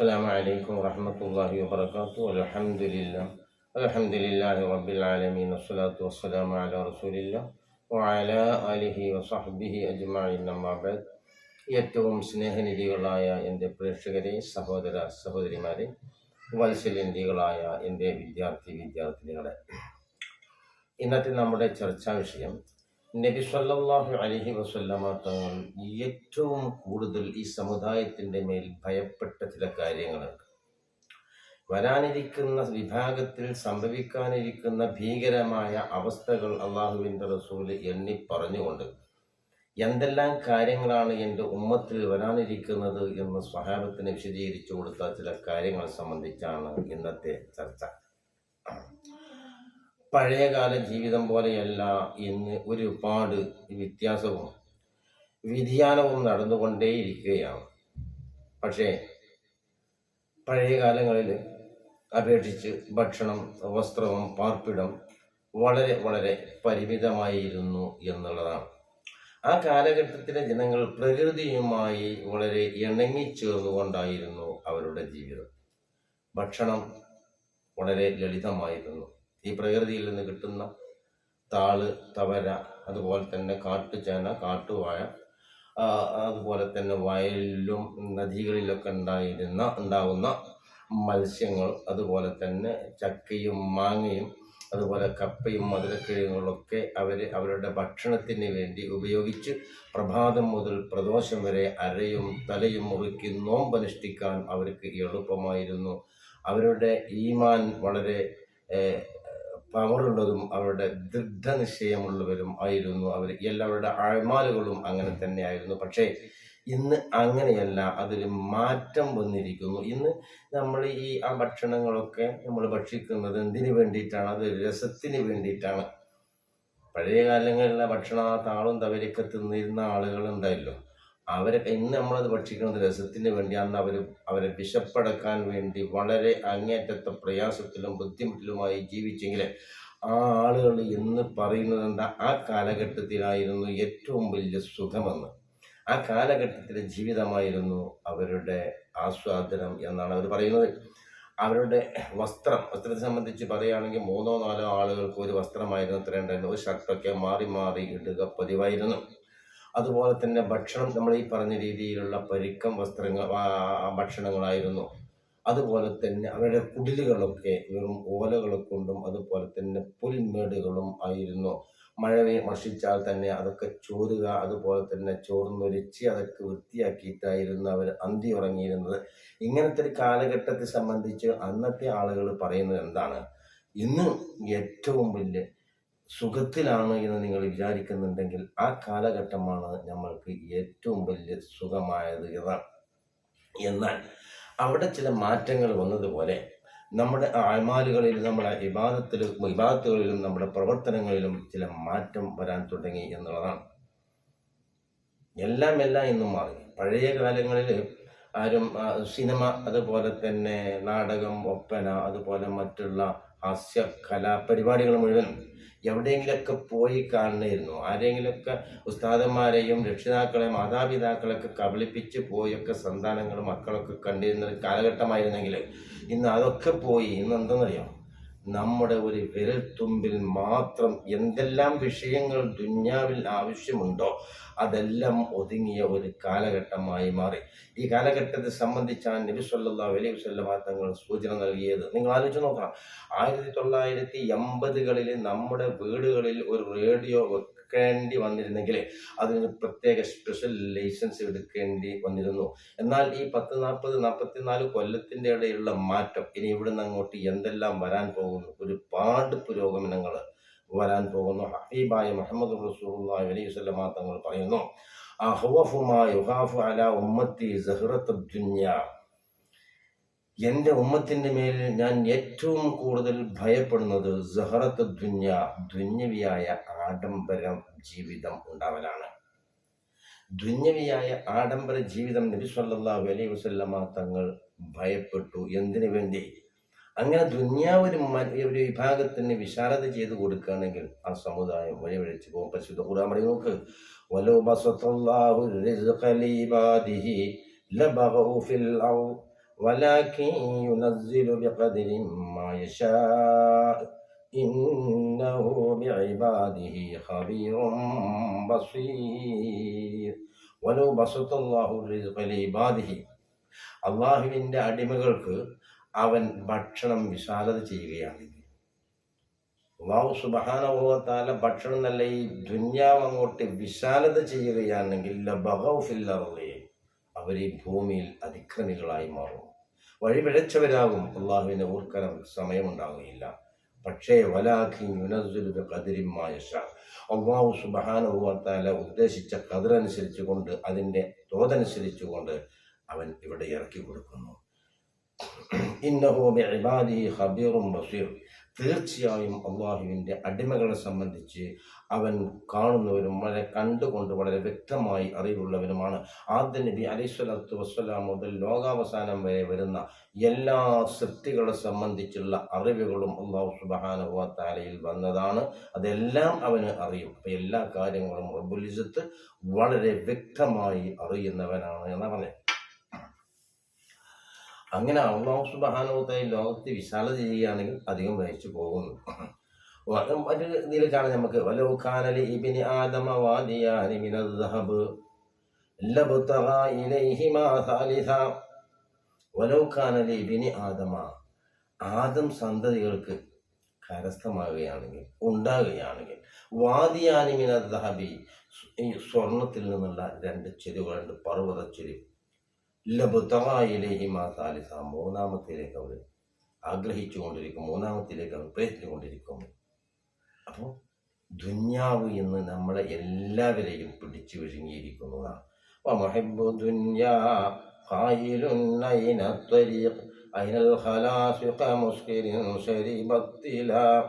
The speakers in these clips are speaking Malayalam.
السلام عليكم ورحمة الله وبركاته الحمد لله الحمد لله رب العالمين والصلاة والسلام على رسول الله وعلى آله وصحبه أجمعين أما بعد ഏറ്റവും സ്നേഹനിധികളായ എൻ്റെ പ്രേക്ഷകരെ സഹോദര സഹോദരിമാരെ വത്സല്യനിധികളായ എൻ്റെ വിദ്യാർത്ഥി വിദ്യാർത്ഥിനികളെ ഇന്നത്തെ നമ്മുടെ ചർച്ചാ വിഷയം നബി സല്ലല്ലാഹു അലൈഹി വസല്ലമ തങ്ങൾ ഏറ്റവും കൂടുതൽ ഈ സമുദായത്തിന്റെ മേൽ ഭയപ്പെട്ട ചില കാര്യങ്ങളുണ്ട്. വരാനിരിക്കുന്ന വിഭാഗത്തിൽ സംഭവിക്കാനിരിക്കുന്ന ഭീകരമായ അവസ്ഥകൾ അള്ളാഹുവിന്റെ റസൂൽ എണ്ണി പറഞ്ഞുകൊണ്ട് എന്തെല്ലാം കാര്യങ്ങളാണ് എന്റെ ഉമ്മത്തിൽ വരാനിരിക്കുന്നത് എന്ന് സ്വഹാബത്തിന് വിശദീകരിച്ചു കൊടുത്ത ചില കാര്യങ്ങൾ സംബന്ധിച്ചാണ് ഇന്നത്തെ ചർച്ച. പഴയകാല ജീവിതം പോലെയല്ല ഇന്ന് ഒരുപാട് വ്യത്യാസവും വ്യതിയാനവും നടന്നുകൊണ്ടേയിരിക്കുകയാണ്. പക്ഷേ പഴയ കാലങ്ങളിൽ അപേക്ഷിച്ച് ഭക്ഷണം വസ്ത്രവും പാർപ്പിടം വളരെ വളരെ പരിമിതമായിരുന്നു എന്നുള്ളതാണ്. ആ കാലഘട്ടത്തിലെ ജനങ്ങൾ പ്രകൃതിയുമായി വളരെ ഇണങ്ങിച്ചേർന്നുകൊണ്ടായിരുന്നു അവരുടെ ജീവിതം. ഭക്ഷണം വളരെ ലളിതമായിരുന്നു. ഈ പ്രകൃതിയിൽ നിന്ന് കിട്ടുന്ന താൾ തവര അതുപോലെ തന്നെ കാട്ടുചേന കാട്ടുവാഴ അതുപോലെ തന്നെ വയലിലും നദികളിലൊക്കെ ഉണ്ടായിരുന്ന ഉണ്ടാവുന്ന മത്സ്യങ്ങൾ അതുപോലെ തന്നെ ചക്കയും മാങ്ങയും അതുപോലെ കപ്പയും മധുരക്കിഴങ്ങുകളൊക്കെ അവർ അവരുടെ ഭക്ഷണത്തിന് വേണ്ടി ഉപയോഗിച്ച് പ്രഭാതം മുതൽ പ്രദോഷം വരെ അരയും തലയും മുറുക്കി നോമ്പനുഷ്ഠിക്കാൻ അവർക്ക് എളുപ്പമായിരുന്നു. അവരുടെ ഈമാൻ വളരെ പവറുള്ളതും അവരുടെ ദൃഢനിശ്ചയമുള്ളവരും ആയിരുന്നു അവർ. എല്ലാവരുടെ അഴമാലുകളും അങ്ങനെ തന്നെയായിരുന്നു. പക്ഷേ ഇന്ന് അങ്ങനെയല്ല. അതിൽ മാറ്റം വന്നിരിക്കുന്നു. ഇന്ന് നമ്മൾ ഈ ആ ഭക്ഷണങ്ങളൊക്കെ നമ്മൾ ഭക്ഷിക്കുന്നത് എന്തിനു വേണ്ടിയിട്ടാണ്? അത് രസത്തിന് വേണ്ടിയിട്ടാണ്. പഴയ കാലങ്ങളിലെ ഭക്ഷണം താളും തവരൊക്കെ തിന്നിരുന്ന ആളുകൾ അവരൊക്കെ ഇന്ന് നമ്മളത് ഭക്ഷിക്കുന്നത് രസത്തിന് വേണ്ടി അന്ന് അവർ അവരെ വിശപ്പടക്കാൻ വേണ്ടി വളരെ അങ്ങേറ്റത്തെ പ്രയാസത്തിലും ബുദ്ധിമുട്ടിലുമായി ജീവിച്ചെങ്കിൽ ആ ആളുകൾ എന്ന് പറയുന്നത് എന്താ? ആ കാലഘട്ടത്തിലായിരുന്നു ഏറ്റവും വലിയ സുഖമെന്ന്. ആ കാലഘട്ടത്തിലെ ജീവിതമായിരുന്നു അവരുടെ ആസ്വാദനം എന്നാണ് അവർ പറയുന്നത്. അവരുടെ വസ്ത്രം വസ്ത്രത്തെ സംബന്ധിച്ച് പറയുകയാണെങ്കിൽ മൂന്നോ നാലോ ആളുകൾക്ക് ഒരു വസ്ത്രമായിരുന്നു ഇത്രയുണ്ടായിരുന്നു ഒരു ഷർട്ടൊക്കെ മാറി മാറി ഇടുക പതിവായിരുന്നു. അതുപോലെ തന്നെ ഭക്ഷണം നമ്മൾ ഈ പറഞ്ഞ രീതിയിലുള്ള പരുക്കം വസ്ത്രങ്ങൾ ഭക്ഷണങ്ങളായിരുന്നു. അതുപോലെ തന്നെ അവരുടെ കുടിലുകളൊക്കെ വെറും ഓലകൾ കൊണ്ടും അതുപോലെ തന്നെ പുൽമേടുകളും ആയിരുന്നു. മഴ വർഷിച്ചാൽ തന്നെ അതൊക്കെ ചോരുക അതുപോലെ തന്നെ ചോർന്നൊലിച്ച് അതൊക്കെ വൃത്തിയാക്കിയിട്ടായിരുന്നു അവർ അന്തി ഉറങ്ങിയിരുന്നത്. ഇങ്ങനത്തെ ഒരു കാലഘട്ടത്തെ സംബന്ധിച്ച് അന്നത്തെ ആളുകൾ പറയുന്നത് എന്താണ്? ഇന്ന് ഏറ്റവും വലിയ സുഖത്തിലാണ് എന്ന് നിങ്ങൾ വിചാരിക്കുന്നുണ്ടെങ്കിൽ ആ കാലഘട്ടമാണ് നമ്മൾക്ക് ഏറ്റവും വലിയ സുഖമായത് എന്നാണ് എന്നാൽ അവിടെ ചില മാറ്റങ്ങൾ വന്നതുപോലെ നമ്മുടെ അമാലുകളിൽ നമ്മുടെ വിവാദത്തിലും വിവാദത്തുകളിലും നമ്മുടെ പ്രവർത്തനങ്ങളിലും ചില മാറ്റം വരാൻ തുടങ്ങി എന്നുള്ളതാണ്. എല്ലാം എല്ലാം ഇന്നും മാറി. പഴയ കാലങ്ങളിൽ ആരും സിനിമ അതുപോലെ തന്നെ നാടകം ഒപ്പന അതുപോലെ മറ്റുള്ള ഹാസ്യ കലാപരിപാടികൾ മുഴുവനും എവിടെയെങ്കിലൊക്കെ പോയി കാണണമായിരുന്നു ആരെങ്കിലുമൊക്കെ ഉസ്താദന്മാരെയും രക്ഷിതാക്കളെ മാതാപിതാക്കളൊക്കെ കബളിപ്പിച്ച് പോയൊക്കെ സന്താനങ്ങളും മക്കളൊക്കെ കണ്ടിരുന്ന ഒരു കാലഘട്ടമായിരുന്നെങ്കിൽ ഇന്ന് അതൊക്കെ പോയി ഇന്ന് എന്തെന്നറിയാം? നമ്മുടെ ഒരു വിരൽത്തുമ്പിൽ മാത്രം എന്തെല്ലാം വിഷയങ്ങൾ ദുന്യാവിൽ ആവശ്യമുണ്ടോ അതെല്ലാം ഒതുങ്ങിയ ഒരു കാലഘട്ടമായി മാറി. ഈ കാലഘട്ടത്തെ സംബന്ധിച്ചാണ് നബി സല്ലല്ലാഹു അലൈഹി സൂചന നൽകിയത്. നിങ്ങൾ ആലോചിച്ച് നോക്കണം. ആയിരത്തി തൊള്ളായിരത്തി എൺപതുകളിൽ നമ്മുടെ വീടുകളിൽ ഒരു റേഡിയോ വെക്കേണ്ടി വന്നിരുന്നെങ്കിൽ അതിന് പ്രത്യേക സ്പെഷ്യൽ ലൈസൻസ് എടുക്കേണ്ടി വന്നിരുന്നു. എന്നാൽ ഈ പത്ത് നാൽപ്പത് നാൽപ്പത്തിനാല് കൊല്ലത്തിന്റെ ഇടയിലുള്ള മാറ്റം ഇനി ഇവിടുന്ന് അങ്ങോട്ട് എന്തെല്ലാം വരാൻ പോകുന്നു? ഒരുപാട് പുരോഗമനങ്ങൾ വരാൻ പോകുന്നു. ഹബീബായ മുഹമ്മദ് റസൂലുള്ളാഹി അലൈഹി വസല്ലമ തങ്ങൾ പറയുന്നു അഹ്വഫുമാ യുഹാഫു അലാ ഉമ്മത്തി സഹ്റത്ത് ദുനിയ. എന്റെ ഉമ്മത്തിന്റെ മേൽ ഞാൻ ഏറ്റവും കൂടുതൽ ഭയപ്പെടുന്നത് സഹറത്ത് ദുന്യ ദുന്യവിയായ ആഡംബരം ജീവിതം ഉണ്ടാവലാണ് ദുന്യവിയായ ആഡംബര ജീവിതം നബി വലിയ അലൈഹി തങ്ങൾ ഭയപ്പെട്ടു. എന്തിനു വേണ്ടി? അങ്ങനെ ദുന്യാവ് ഒരു ഒരു വിഭാഗത്തിന് വിശാലത ചെയ്ത് കൊടുക്കുകയാണെങ്കിൽ ആ സമുദായം വഴിവഴിച്ച് പോകും. പരിശുദ്ധ പറയും നോക്ക്. വലോ ബസത്തല്ലാഹു الرزق لعباده لبغوا في الأرض ولكن ينزل بقدر ما يشاء إنه بعباده خبير بصير ولو بسط الله الرزق لعباده അള്ളാഹുവിൻ്റെ അടിമകൾക്ക് അവൻ ഭക്ഷണം വിശാലത ചെയ്യുകയാണെങ്കിൽ അള്ളാഹു സുബാനുഭവത്താല ഭക്ഷണം നല്ല ഈ ദുന്യാവ് അങ്ങോട്ട് വിശാലത ചെയ്യുകയാണെങ്കിൽ ലബഹൗഫില്ലറേ അവർ ഈ ഭൂമിയിൽ അതിക്രമികളായി മാറും വഴിപിഴച്ചവരാകും. അള്ളാഹുവിനെ ഊർക്കനം സമയമുണ്ടാവുകയില്ല. പക്ഷേ വലാഖി യുനസുലുബ കതിരിമായഷ അള്ളാഹു സുബാനുഭവത്താല ഉദ്ദേശിച്ച കതിരനുസരിച്ച് കൊണ്ട് അതിന്റെ തോതനുസരിച്ച് കൊണ്ട് അവൻ ഇവിടെ ഇറക്കി കൊടുക്കുന്നു. ഇന്നഹു ബിഇബാദിഹി ഖബീറും ബസീർ. തീർച്ചയായും അള്ളാഹുവിന്റെ അടിമകളെ സംബന്ധിച്ച് അവൻ കാണുന്നവരും വളരെ കണ്ടുകൊണ്ട് വളരെ വ്യക്തമായി അറിവുള്ളവരുമാണ്. ആദ്യ നബി അലൈസ്വലാത്തു വസ്സലാം മുതൽ ലോകാവസാനം വരെ വരുന്ന എല്ലാ സൃഷ്ടികളെ സംബന്ധിച്ചുള്ള അറിവുകളും അള്ളാഹു സുബാനുഭവത്താലയിൽ താലയിൽ വന്നതാണ്. അതെല്ലാം അവന് അറിയും. എല്ലാ കാര്യങ്ങളും റബുലിസത്ത് വളരെ വ്യക്തമായി അറിയുന്നവനാണ് എന്നാണ് പറഞ്ഞത് അങ്ങനെ അള്ളാഹു സുബാനോത്തെ ലോകത്ത് വിശാലത ചെയ്യുകയാണെങ്കിൽ അധികം വഹിച്ചു പോകുന്നു. ഒരു ഇതിലേക്കാണ് നമുക്ക് ആദമ ആദമ. ആദം സന്തതികൾക്ക് കരസ്ഥമാകുകയാണെങ്കിൽ ഉണ്ടാകുകയാണെങ്കിൽ വാദിയാനി മിനദ്ദഹബി സ്വർണത്തിൽ നിന്നുള്ള രണ്ട് ചെരുവുകളുണ്ട് പർവത ചെരുവ് ലബുത്തമായിലേഹിമാ സാലിസ മൂന്നാമത്തിലേക്ക് അവർ ആഗ്രഹിച്ചുകൊണ്ടിരിക്കും മൂന്നാമത്തിലേക്ക് അവർ പ്രയത്നിച്ചുകൊണ്ടിരിക്കും അപ്പോൾ ദുന്യാവ് എന്ന് നമ്മളെ എല്ലാവരെയും പിടിച്ചു വിഴുങ്ങിയിരിക്കുന്നതാണ് ومحب الدنيا قائل أين الطريق أين الخلاص كمسكر شرب الطلاق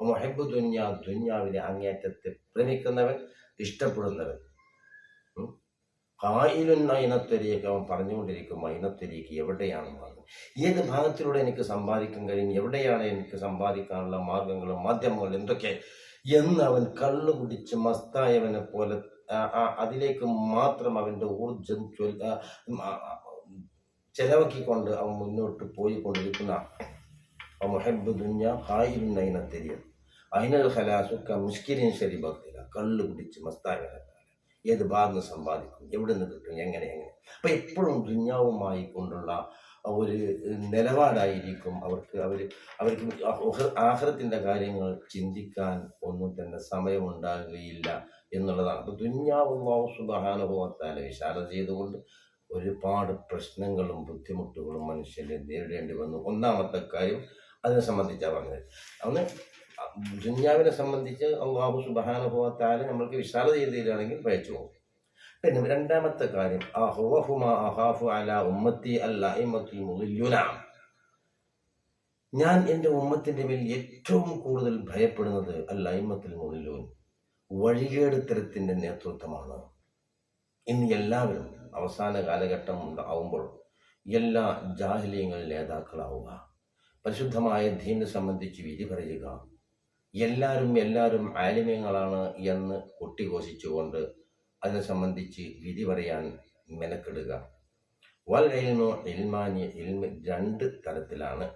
ومحب الدنيا ദുന്യാവിലെ അങ്ങേറ്റത്തെ പ്രേമിക്കുന്നവൻ ഇഷ്ടപ്പെടുന്നവൻ കായിലും അയിനത്തിലേക്ക് അവൻ പറഞ്ഞുകൊണ്ടിരിക്കും അയിനത്തിലേക്ക് എവിടെയാണ് മാർഗം? ഏത് ഭാഗത്തിലൂടെ എനിക്ക് സമ്പാദിക്കാൻ കഴിയും? എവിടെയാണ് എനിക്ക് സമ്പാദിക്കാനുള്ള മാർഗങ്ങളും മാധ്യമങ്ങളും എന്തൊക്കെ? എന്ന് അവൻ കള്ളു കുടിച്ച് മസ്തായവനെ പോലെ അതിലേക്ക് മാത്രം അവന്റെ ഊർജം ചെലവാക്കിക്കൊണ്ട് അവൻ മുന്നോട്ട് പോയിക്കൊണ്ടിരിക്കുന്ന മൊഹബ് ദുഞ്ഞ കായിലും അയിനത്തിരിയ അയിനൽ ഹലാസുക്ക മുഷ്കിരിൻ ഭക്തില കള്ളു കുടിച്ച് മസ്തായവനെ ഏത് ഭാഗത്ത് സമ്പാദിക്കും? എവിടെ നിന്ന് കിട്ടും? എങ്ങനെ? എങ്ങനെ? അപ്പം എപ്പോഴും ദുഞ്ഞാവുമായി കൊണ്ടുള്ള ഒരു നിലപാടായിരിക്കും അവർക്ക്. അവർ അവർക്ക് ആഹ്റത്തിന്റെ കാര്യങ്ങൾ ചിന്തിക്കാൻ ഒന്നും തന്നെ സമയമുണ്ടാകുകയില്ല എന്നുള്ളതാണ്. അപ്പോൾ ദുഞ്ഞാവുള്ളാഹു സുബഹാനുഭവത്താലെ വിശാല ചെയ്തുകൊണ്ട് ഒരുപാട് പ്രശ്നങ്ങളും ബുദ്ധിമുട്ടുകളും മനുഷ്യനെ നേരിടേണ്ടി വന്നു. ഒന്നാമത്തെ കാര്യം അതിനെ സംബന്ധിച്ചാണ് പറഞ്ഞത്. അന്ന് ദുന്യാവിനെ സംബന്ധിച്ച് അള്ളാഹു സുബഹാനുഭവത്താൽ നമ്മൾക്ക് വിശാലത രീതിയിലാണെങ്കിൽ പഴച്ചു പോകും പിന്നെ രണ്ടാമത്തെ കാര്യം അഹാഫു ഉമ്മത്തി ഞാൻ എന്റെ ഉമ്മത്തിന്റെ മേൽ ഏറ്റവും കൂടുതൽ ഭയപ്പെടുന്നത് അല്ല ഇമ്മത്തിൽ മുതലൂൻ വഴികേട് തരത്തിന്റെ നേതൃത്വമാണ്. ഇന്ന് എല്ലാവരും അവസാന കാലഘട്ടം ആവുമ്പോൾ എല്ലാ ജാഹ്ലിയങ്ങൾ നേതാക്കളാവുക പരിശുദ്ധമായ ധീനെ സംബന്ധിച്ച് വിധി പറയുക എല്ലാവരും എല്ലാവരും ആലിമ്യങ്ങളാണ് എന്ന് കൊട്ടിഘോഷിച്ചുകൊണ്ട് അതിനെ സംബന്ധിച്ച് വിധി പറയാൻ മെനക്കെടുക. വൽ എൽമു ഇൽമാനി ഇൽമ രണ്ട് തരത്തിലാണ്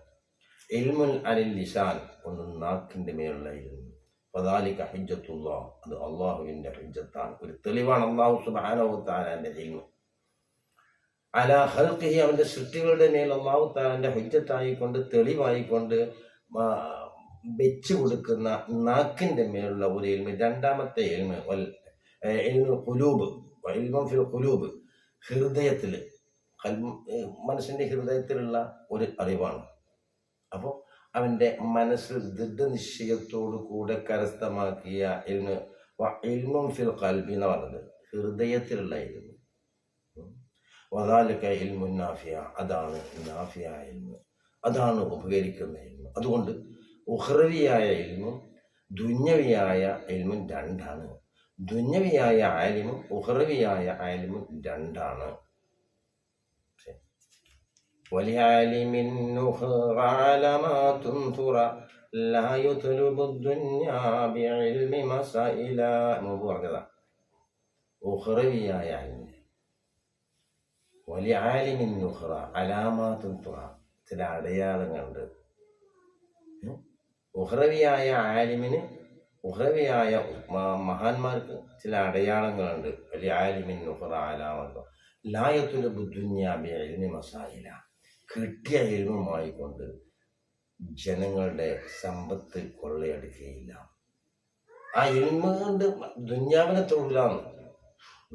ഇൽമുൽ അനിൽ ലിസാൻ ഒന്ന് നാക്കിന്റെ മേലുള്ള ഇരുന്നു ഫദാലിക ഹിജ്ജത്തുള്ള അത് അള്ളാഹുവിന്റെ അഹിജത്താണ് ഒരു തെളിവാണ് അള്ളാഹു സുബാനഹു താലാന്റെ ഇൽമു. അല ഹൽക്കിഹി അവന്റെ സൃഷ്ടികളുടെ മേൽ അള്ളാഹു താലാന്റെ ഹിജത്തായിക്കൊണ്ട് തെളിവായിക്കൊണ്ട് വെച്ചു കൊടുക്കുന്ന നാക്കിന്റെ മേലുള്ള ഒരു എൽമ രണ്ടാമത്തെ എൽമ വൽ എൽമ കുലൂബ് എൽമം ഫിൽ കുലൂബ് ഹൃദയത്തിൽ മനുഷ്യന്റെ ഹൃദയത്തിലുള്ള ഒരു അറിവാണ്. അപ്പോൾ അവന്റെ മനസ്സിൽ ദൃഢനിശ്ചയത്തോടു കൂടെ കരസ്ഥമാക്കിയ എൽമ എൽമം ഫിൽ കൽബി എന്ന് പറഞ്ഞത്? ഹൃദയത്തിലുള്ള എൽമ. വദാലക്ക ഇൽമു നാഫിയ അതാണ് നാഫിയ ഇൽമു അതാണ് ഉപകരിക്കുന്ന എൽമ. അതുകൊണ്ട് ഉഹ്റവിയായ ഇൽമും ദുന്യവിയായ ഇൽമും രണ്ടാണ് ദുന്യവിയായ ആലിമും ഉഹ്റവിയായ ആലിമും രണ്ടാണ് ولعالم النخر علامات ترى لا يطلب الدنيا بعلم مسائل മുമ്പ് പറഞ്ഞതാ ഉഹ്റവിയായ ആലിം വലിയ ആലിമിൻ നുഹ്റ അലാമാത്തും തുറ ചില അടയാളങ്ങളുണ്ട് ഉം. ഉഹ്റവിയായ ആലിമിന് ഉഹ്റവിയായ മ- മഹാന്മാർക്ക് ചില അടയാളങ്ങളുണ്ട്. വലിയ ആലിമിൻ ഉഹ്റ അലാമത്തും ലായത്തുല ബുദ്ധുന്യാബി മസായില. കിട്ടിയ കൊണ്ട് ജനങ്ങളുടെ സമ്പത്ത് കൊള്ളയടിക്കുകയില്ല. ആ എൽമ കൊണ്ട് ദുന്യാവിനെ തൊഴിലാണ്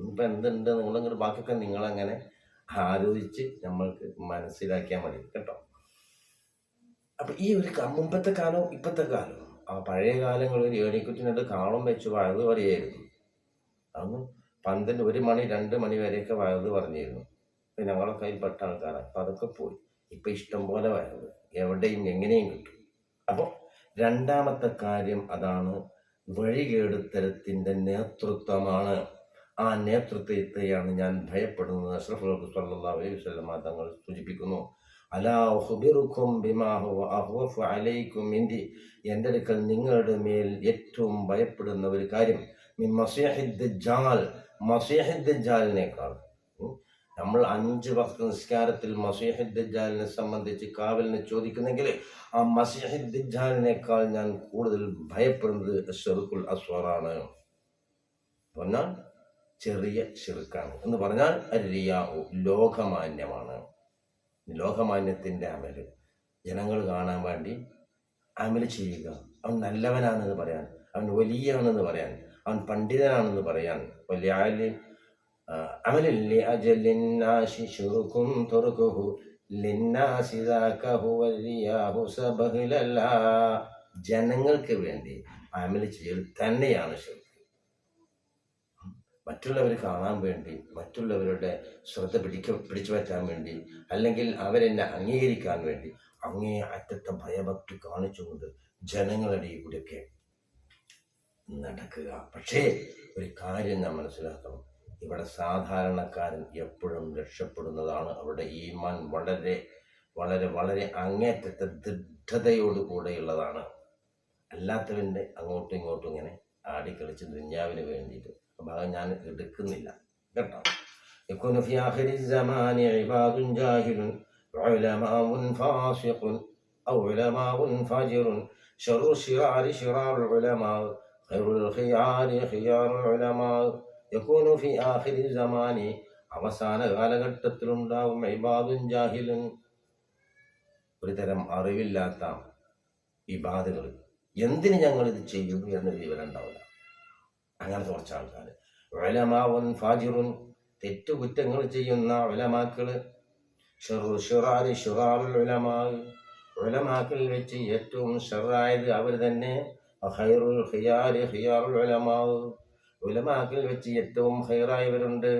ഇപ്പം എന്തുണ്ട്? നിങ്ങളിങ്ങോട്ട് ബാക്കിയൊക്കെ നിങ്ങളങ്ങനെ ആലോചിച്ച് നമ്മൾക്ക് മനസ്സിലാക്കിയാൽ മതി. കേട്ടോ? അപ്പൊ ഈ ഒരു മുമ്പത്തെ കാലവും ഇപ്പത്തെ കാലവും ആ പഴയ കാലങ്ങളിൽ ഏണിക്കുറ്റിനോട് കാളം വെച്ച് വയത് പറയായിരുന്നു അന്ന് പന്ത്രണ്ട് ഒരു മണി രണ്ട് മണി വരെയൊക്കെ വയത് പറഞ്ഞിരുന്നു. ഇപ്പൊ ഞങ്ങളെ കയ്യിൽപ്പെട്ട ആൾക്കാരാണ് അപ്പൊ അതൊക്കെ പോയി. ഇപ്പൊ ഇഷ്ടം പോലെ വയത് എവിടെയും എങ്ങനെയും കിട്ടും. അപ്പോൾ രണ്ടാമത്തെ കാര്യം അതാണ് വഴികേടുത്തരത്തിന്റെ നേതൃത്വമാണ്. ആ നേതൃത്വത്തെയാണ് ഞാൻ ഭയപ്പെടുന്നത്. അഷ്റഫ് സല്ലാ അലൈഹി വസല്ലമ തങ്ങൾ സൂചിപ്പിക്കുന്നു. അലാ ഉഖ്ബിറുക്കും ബിമാ ഹുവ അഹ്വഫു അലൈക്കും ഇന്തി എന്റെ അടുക്കൽ നിങ്ങളുടെ മേൽ ഏറ്റവും ഭയപ്പെടുന്ന ഒരു കാര്യം മിൻ മസീഹിദ് ദജ്ജാൽ മസീഹിദ് ദജ്ജാലിനേക്കാൾ നമ്മൾ അഞ്ച് വക്ത നിസ്കാരത്തിൽ മസീഹിദ് ദജ്ജാലിനെ സംബന്ധിച്ച് കാവലിനെ ചോദിക്കുന്നെങ്കിൽ ആ മസീഹിദ് ദജ്ജാലിനേക്കാൾ ഞാൻ കൂടുതൽ ഭയപ്പെടുന്നത് ഷെറുക്കുൽ അസ്വറാണ്. പറഞ്ഞാൽ ചെറിയ ഷിർക്കാണ് എന്ന് പറഞ്ഞാൽ റിയാഹു ലോകമാന്യമാണ്. ലോകമാന്യത്തിന്റെ അമൽ. ജനങ്ങൾ കാണാൻ വേണ്ടി അമൽ ചെയ്യുക. അവൻ നല്ലവനാണെന്ന് പറയാൻ അവൻ വലിയവനെന്ന് പറയാൻ അവൻ പണ്ഡിതനാണെന്ന് പറയാൻ വലിയ അമലല്ലേ അജലിന്നാശി ജനങ്ങൾക്ക് വേണ്ടി അമൽ ചെയ്യൽ തന്നെയാണ് ശരി മറ്റുള്ളവർ കാണാൻ വേണ്ടി മറ്റുള്ളവരുടെ ശ്രദ്ധ പിടിക്ക പിടിച്ചു പറ്റാൻ വേണ്ടി അല്ലെങ്കിൽ അവരെന്നെ അംഗീകരിക്കാൻ വേണ്ടി അങ്ങേ അറ്റത്തെ ഭയഭക്തി കാണിച്ചുകൊണ്ട് ജനങ്ങളുടെ കൂടെയൊക്കെ നടക്കുക. പക്ഷേ ഒരു കാര്യം നാം മനസ്സിലാക്കണം. ഇവിടെ സാധാരണക്കാരൻ എപ്പോഴും രക്ഷപ്പെടുന്നതാണ് അവരുടെ ഈമാൻ വളരെ വളരെ വളരെ അങ്ങേറ്റത്തെ ദൃഢതയോട് കൂടെയുള്ളതാണ്. അല്ലാത്തവന്റെ അങ്ങോട്ടും ഇങ്ങോട്ടും ഇങ്ങനെ ആടിക്കളിച്ച് ദുന്യാവിന് വേണ്ടിയിട്ട് ഭാഗം ഞാൻ എടുക്കുന്നില്ല കേട്ടോ يكون في آخر الزمان عباد جاهل علماء فاسق أو علماء فاجر شر الشرار شرار العلماء خير الخيار خيار العلماء يكون في آخر الزمان അവസാന കാലഘട്ടത്തിലുണ്ടാവും ഇബാദുൻ ജാഹിലുൻ ഒരു തരം അറിവില്ലാത്ത ഇബാദുകൾ എന്തിന് ഞങ്ങൾ ഇത് ചെയ്യുന്നു എന്നൊരു വിവരം ഉണ്ടാവില്ല അങ്ങനത്തെ കുറച്ച് ആൾക്കാർ ഉലമാവുൻ ഫാജിറുൻ തെറ്റുകുറ്റങ്ങൾ ചെയ്യുന്ന ഉലമാക്കൾ ഷെറു ഷുറാരി ഉലമാക്കളിൽ വെച്ച് ഏറ്റവും ഷെറായത് അവർ തന്നെ ഉലമാക്കളിൽ വെച്ച് ഏറ്റവും ഹൈറായവരുണ്ട്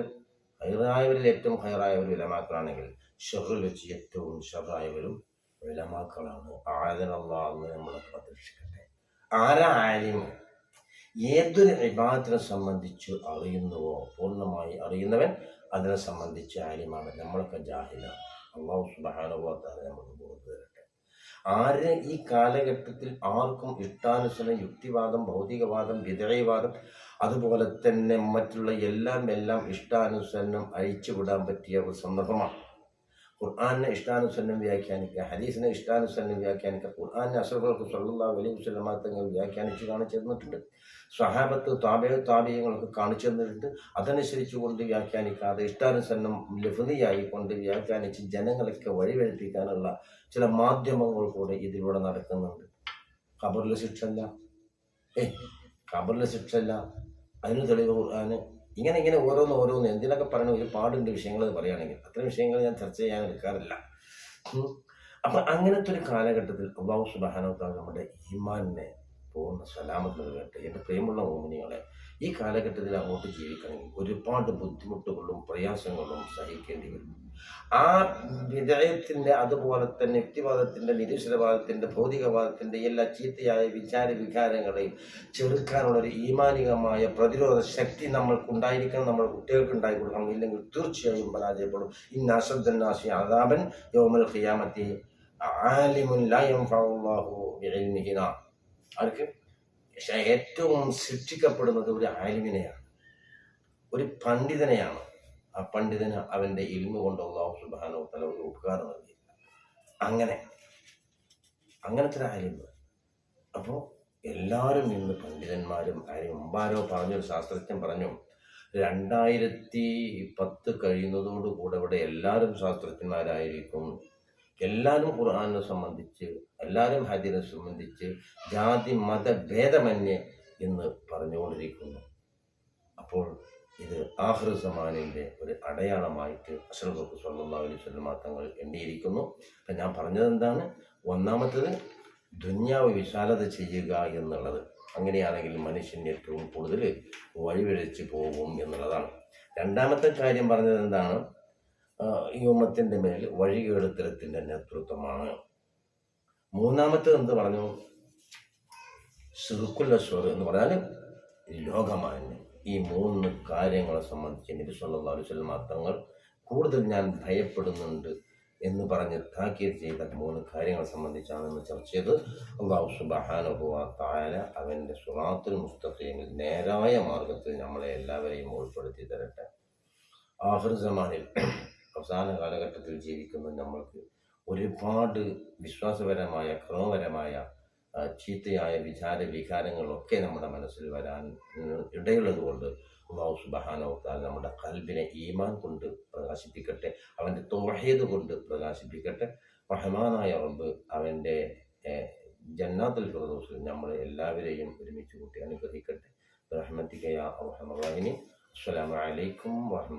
ഹൈറായവരിൽ ഏറ്റവും ഹൈറായവർ ഉലമാക്കളാണെങ്കിൽ ഷെറിൽ വെച്ച് ഏറ്റവും ഷെറായവരും ഉലമാക്കളാണ്. ആദനല്ലാ നമ്മളെ പ്രതീക്ഷിക്കട്ടെ. ആരാ ഏതൊരു വിഭാഗത്തിനെ സംബന്ധിച്ച് അറിയുന്നുവോ പൂർണമായി അറിയുന്നവൻ അതിനെ സംബന്ധിച്ച് ആര്യമാണ് നമ്മളൊക്കെ ജാഹില അള്ളാഹു സുബാനുഭവത്താണ് ബോധം തരട്ടെ ആര് ഈ കാലഘട്ടത്തിൽ ആർക്കും ഇഷ്ടാനുസരണം യുക്തിവാദം ഭൗതികവാദം വിധേയവാദം അതുപോലെ തന്നെ മറ്റുള്ള എല്ലാം എല്ലാം ഇഷ്ടാനുസരണം അഴിച്ചുവിടാൻ പറ്റിയ ഒരു സന്ദർഭമാണ്. ഖുർആാനിനെ ഇഷ്ടാനുസരണം വ്യാഖ്യാനിക്കുക ഹദീസിനെ ഇഷ്ടാനുസരണം വ്യാഖ്യാനിക്കുക ഖുർആാനിനെ അസറുകൾക്ക് സല്ലല്ലാഹു വലിയ തങ്ങൾ വ്യാഖ്യാനിച്ച് കാണിച്ചു തന്നിട്ടുണ്ട്. സ്വഹാബത്ത് താപയ താപയങ്ങളൊക്കെ കാണിച്ചു തന്നിട്ടുണ്ട്. അതനുസരിച്ച് കൊണ്ട് വ്യാഖ്യാനിക്കാതെ ഇഷ്ടാനുസരണം ലഭുതിയായി കൊണ്ട് വ്യാഖ്യാനിച്ച് ജനങ്ങളൊക്കെ വഴിവഴിപ്പിക്കാനുള്ള ചില മാധ്യമങ്ങൾ കൂടെ ഇതിലൂടെ നടക്കുന്നുണ്ട്. ഖബറിലെ ശിക്ഷല്ല ഏ ഖബറിലെ ശിക്ഷല്ല അതിന് തെളിവ് ഖുർആന് ഇങ്ങനെ ഇങ്ങനെ ഓരോന്ന് ഓരോന്ന് എന്തിനൊക്കെ പറയണ ഒരുപാടുണ്ട് വിഷയങ്ങൾ പറയുകയാണെങ്കിൽ അത്തരം വിഷയങ്ങൾ ഞാൻ ചർച്ച ചെയ്യാൻ എടുക്കാറില്ല. അപ്പം അങ്ങനത്തെ ഒരു കാലഘട്ടത്തിൽ അള്ളാഹു സുബാനോ നമ്മുടെ ഈമാനിനെ പൂർണ സലാമത്ത് നൽകട്ടെ എന്റെ പ്രിയമുള്ള മോമിനികളെ ഈ കാലഘട്ടത്തിൽ അങ്ങോട്ട് ജീവിക്കണമെങ്കിൽ ഒരുപാട് ബുദ്ധിമുട്ടുകളും പ്രയാസങ്ങളും സഹിക്കേണ്ടി വരും. ആ വിജയത്തിന്റെ അതുപോലെ തന്നെ യുക്തിവാദത്തിന്റെ നിരീശ്വരവാദത്തിന്റെ ഭൗതികവാദത്തിന്റെ എല്ലാ ചീത്തയായ വിചാര വികാരങ്ങളെയും ചെറുക്കാനുള്ള ഒരു ഈമാനികമായ പ്രതിരോധ ശക്തി നമ്മൾക്കുണ്ടായിരിക്കണം നമ്മുടെ കുട്ടികൾക്ക് ഉണ്ടായി കൊടുക്കണം ഇല്ലെങ്കിൽ തീർച്ചയായും പരാജയപ്പെടും. ഇന്ന് അശ്രദ്ധനാശി അതാപൻ യോമൽ ഖിയാമത്തി. ആലിമുൻ ലയം ബിഇൽമിഹിന. അവർക്ക് ഏറ്റവും സൃഷ്ടിക്കപ്പെടുന്നത് ഒരു ആലിമിനെയാണ്. ഒരു പണ്ഡിതനെയാണ്. ആ പണ്ഡിതന് അവന്റെ ഇൽമ കൊണ്ട് അള്ളാഹു സുബാനോ തല ഒരു ഉപകാരം നൽകി അങ്ങനെ അങ്ങനത്തെ ഒരു ആലിമ്. അപ്പോൾ എല്ലാവരും ഇന്ന് പണ്ഡിതന്മാരും ആരും മുമ്പാരോ പറഞ്ഞൊരു ശാസ്ത്രജ്ഞൻ പറഞ്ഞു രണ്ടായിരത്തി പത്ത് കഴിയുന്നതോടുകൂടെ ഇവിടെ എല്ലാവരും ശാസ്ത്രജ്ഞന്മാരായിരിക്കും. എല്ലാവരും ഖുർആാനെ സംബന്ധിച്ച് എല്ലാവരും ഹദീനെ സംബന്ധിച്ച് ജാതി മത മതഭേദമന്യേ എന്ന് പറഞ്ഞുകൊണ്ടിരിക്കുന്നു. അപ്പോൾ ഇത് ആഹ്റ സമാനിന്റെ ഒരു അടയാളമായിട്ട് അഷറഫ് സല്ലാ അലൈഹി സ്വലമ തങ്ങൾ എണ്ണിയിരിക്കുന്നു. അപ്പം ഞാൻ പറഞ്ഞത് എന്താണ്? ഒന്നാമത്തത് ദുന്യാവ് വിശാലത ചെയ്യുക എന്നുള്ളത്. അങ്ങനെയാണെങ്കിൽ മനുഷ്യൻ ഏറ്റവും കൂടുതൽ വഴിവിഴച്ച് പോകും എന്നുള്ളതാണ്. രണ്ടാമത്തെ കാര്യം പറഞ്ഞത് എന്താണ്? ഈ ഉമ്മത്തിന്റെ മേൽ വഴികേടുത്തരത്തിന്റെ നേതൃത്വമാണ്. മൂന്നാമത്തത് എന്ത് പറഞ്ഞു? ഷിർക്കുല്ലസ്വർ എന്ന് പറഞ്ഞാൽ ലോകമാന്യം. ഈ മൂന്ന് കാര്യങ്ങളെ സംബന്ധിച്ച് നബി സല്ലല്ലാഹു അലൈഹി മാത്രങ്ങൾ കൂടുതൽ ഞാൻ ഭയപ്പെടുന്നുണ്ട് എന്ന് പറഞ്ഞ് താക്കീത് ചെയ്ത മൂന്ന് കാര്യങ്ങളെ സംബന്ധിച്ചാണ് ഇന്ന് ചർച്ച ചെയ്ത് അള്ളാഹു തആല അവന്റെ സുറാത്തുൽ മുസ്തഖീമിൽ നേരായ മാർഗത്തിൽ നമ്മളെ എല്ലാവരെയും ഉൾപ്പെടുത്തി തരട്ടെ. ആഹൃ അവസാന കാലഘട്ടത്തിൽ ജീവിക്കുന്ന നമ്മൾക്ക് ഒരുപാട് വിശ്വാസപരമായ ക്രമപരമായ ചീത്തയായ വിചാര വികാരങ്ങളൊക്കെ നമ്മുടെ മനസ്സിൽ വരാൻ ഇടയുള്ളത് ഇടയുള്ളതുകൊണ്ട് അള്ളാഹു സുബഹാനോത്താൽ നമ്മുടെ കൽബിനെ ഈമാൻ കൊണ്ട് പ്രകാശിപ്പിക്കട്ടെ അവന്റെ തോഹേത് കൊണ്ട് പ്രകാശിപ്പിക്കട്ടെ. റഹ്മാനായ റബ്ബ് അവന്റെ ജന്നാത്തൽ ഫിറദൗസിൽ നമ്മളെ എല്ലാവരെയും ഒരുമിച്ച് കൂട്ടി അനുഗ്രഹിക്കട്ടെ. റഹ്മത്തിക്കയ റഹ്മറാഹിനി അസ്സലാമു അലൈക്കും വാത്തു